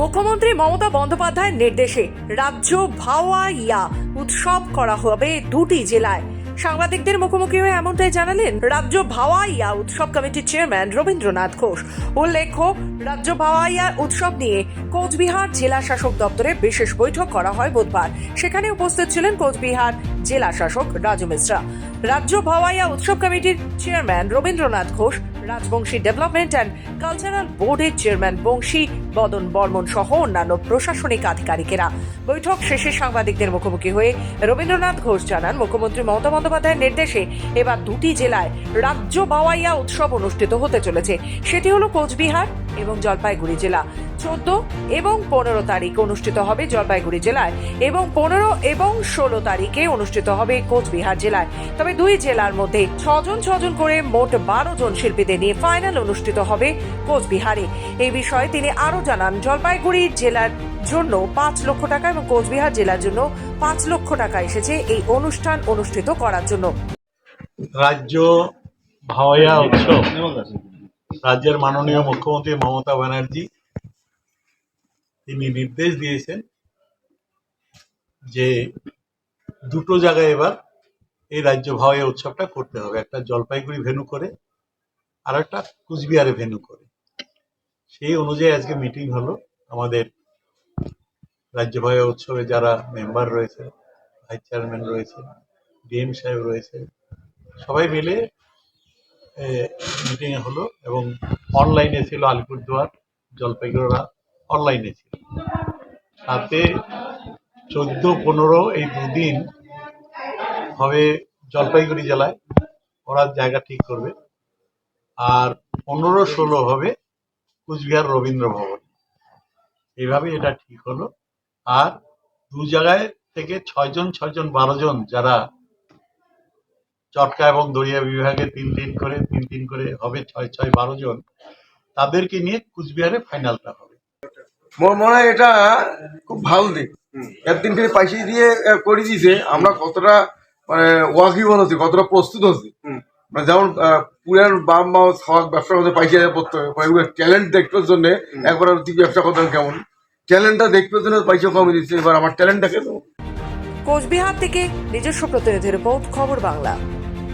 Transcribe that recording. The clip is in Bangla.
মুখ্যমন্ত্রী মমতা বন্দ্যোপাধ্যায়ের নির্দেশে রাজ্য ভাওয়াইয়া উৎসব করা হবে দুটি জেলায়। সাংবাদিকদের মুখোমুখি হয়ে এমনটাই জানালেন রাজ্য ভাওয়াইয়া উৎসব কমিটির চেয়ারম্যান রবীন্দ্রনাথ ঘোষ। উল্লেখ্য, রাজ্য ভাওয়াইয়া উৎসব নিয়ে কোচবিহার জেলা শাসক দপ্তরে বিশেষ বৈঠক করা হয় বুধবার। সেখানে উপস্থিত ছিলেন কোচবিহার জেলা শাসক রাজু মিশ্রা। রাজ্য ভাওয়াইয়া উৎসব কমিটির chairman Rabindranath Ghosh Rajbanshi development and cultural বোর্ডের চেয়ারম্যান বংশী বদন বর্মন সহ অন্যান্য প্রশাসনিক আধিকারিকেরা। বৈঠক শেষে সাংবাদিকদের মুখোমুখি হয়ে রবীন্দ্রনাথ ঘোষ জানান, মুখ্যমন্ত্রী মমতা বন্দ্যোপাধ্যায়ের নির্দেশে এবার দুটি জেলায় রাজ্য বাওয়াইয়া উৎসব অনুষ্ঠিত হতে চলেছে। সেটি হল কোচবিহার এবং জলপাইগুড়ি জেলা। চোদ্দ এবং পনেরো তারিখ অনুষ্ঠিত হবে জলপাইগুড়ি জেলায় এবং পনেরো এবং ষোলো তারিখে অনুষ্ঠিত হবে কোচবিহার জেলায়। তবে দুই জেলার মধ্যে ছজন ছজন করে মোট বারো জন শিল্পীদের নিয়ে ফাইনাল অনুষ্ঠিত হবে কোচবিহারে। এই বিষয়ে তিনি আরও জানান, জলপাইগুড়ি জেলার জন্য পাঁচ লক্ষ টাকা এবং কোচবিহার জেলার জন্য পাঁচ লক্ষ টাকা এসেছে এই অনুষ্ঠান অনুষ্ঠিত করার জন্য। রাজ্য ভাওয়াইয়া উৎসব। রাজ্যের মাননীয় মুখ্যমন্ত্রী মমতা ব্যানার্জি তিনি নির্দেশ দিয়েছেন যে দুটো জায়গায় এবার এই রাজ্য ভাওয়াইয়া উৎসবটা করতে হবে। একটা জলপাইগুড়ি ভেনু করে আর একটা কুচবিহারে ভেনু করে। সেই অনুযায়ী আজকে মিটিং হলো। আমাদের রাজ্য ভাওয়াইয়া উৎসবে যারা মেম্বার রয়েছে ভাইস চেয়ারম্যান রয়েছে ডিএম সাহেব রয়েছে, সবাই মিলে মিটিং হলো এবং অনলাইনে ছিল আলিপুরদুয়ার জলপাইগুড়া অনলাইনে ছিল। সাথে চোদ্দ পনেরো এই দুদিন হবে জলপাইগুড়ি জেলায়। ওরা জায়গা ঠিক করবে। আর পনেরো ষোলো হবে কুচবিহার রবীন্দ্র ভবন। এইভাবে এটা ঠিক হলো। আর দু জায়গায় থেকে ছয়জন ছয়জন, বারো জন যারা চটকা এবং দড়িয়া বিভাগে তিন তিন করে, তিন তিন করে হবে ছয় ছয়, বারো জন, তাদেরকে নিয়ে কুচবিহারে ফাইনালটা হবে। মোর মনে হয় এটা খুব ভালো দিক। একদিন খালি পয়সা দিয়ে করে দিয়েছে আমরা কতটা মানে ওয়াকিবল হচ্ছি কতটা প্রস্তুত হচ্ছি। মানে যেমন পুরান বাম মা খাওয়া ব্যবসা করতে পয়সা পড়তে হবে ট্যালেন্ট দেখবার জন্য একবার তুই ব্যবসা করতেন কেমন? ট্যালেন্টটা দেখবার জন্য পয়সা কমে দিচ্ছে এবার আমার ট্যালেন্টটাকে তো। কোচবিহার থেকে নিজস্ব প্রতিনিধি রিপোর্ট খবর বাংলা।